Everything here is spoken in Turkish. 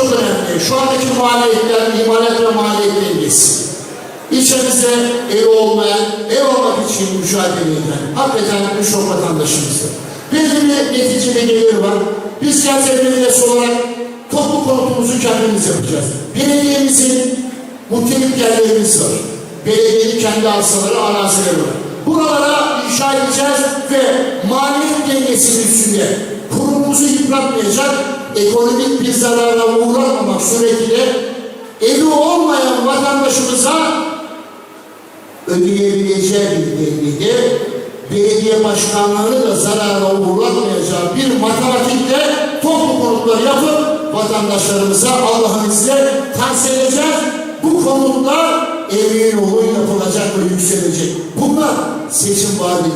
etmeye, şu andaki maliyetler, imalat ve maliyet ev olmayan, ev olmak için mücadele eden, hakikaten birçok vatandaşımızdır. Belli bir neticede gelir var. Biz Kentsel Belediyesi olarak toplu konutumuzu kendimiz yapacağız. Belediyemizin muhtelif yerlerimiz var. Belediyenin kendi arsaları, arazileri var. Buralara inşa edeceğiz ve maliyet dengesinin üstünde yıpratmayacak, ekonomik bir zarara uğratmamak suretiyle evi olmayan vatandaşımıza ödeyebileceği bir dengede belediye başkanlığını da zarara uğratmayacağı bir matematikle toplu konutları yapıp vatandaşlarımıza Allah'ın izniyle tahsil edeceğiz. Bu konutlar emin olun yapılacak ve yükselecek. Bunlar seçim vaadi.